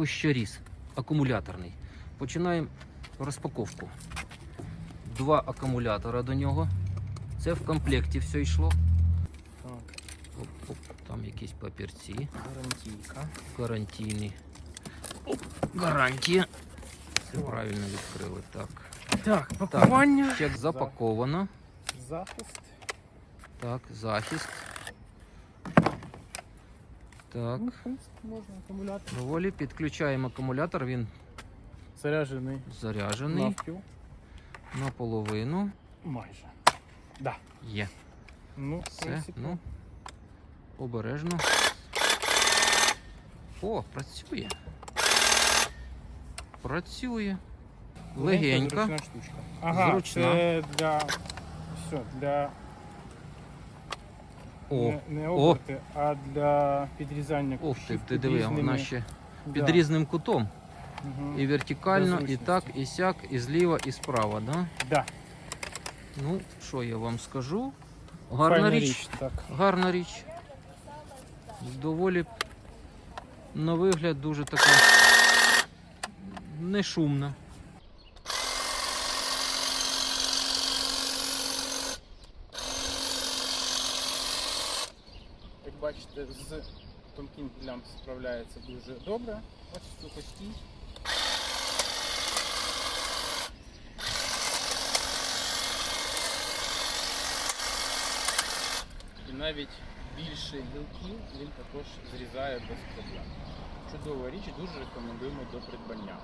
Кущоріз акумуляторний. Починаємо розпаковку. Два акумулятора до нього. Це в комплекті все йшло. Так, Оп, оп, там якісь папірці. гарантійка. Гарантійні. Оп, гарантія. Це правильно відкрили. Так. Так, пакування. Чек запаковано. Захист. Так, захист. Так. Ну, в принципі, можна акумулятор. Доволі підключаємо акумулятор, він Заряджений заряджений навпіл. наполовину. Майже. Да. Є. Ну, в Все, принципі, ну, обережно. О, працює. Працює. Легенька. зручна штучка. Ага, Зручна. це для. Все, для О, не, не оберти, а для підрізання ох ти, ти диви, під вона різними- ще Да. різним кутом. Мгм. І вертикально, і так, і сяк, і зліва, і справа, да? Да. Ну, що я вам скажу? Гарна Файна річ. Так. Гарна річ. Доволі на вигляд дуже така не шумна. Бачите, з тонким пілям справляється дуже добре. Ось сухостій. І навіть більше гілків він також зрізає без проблем. Чудова річ, дуже рекомендуємо до придбання.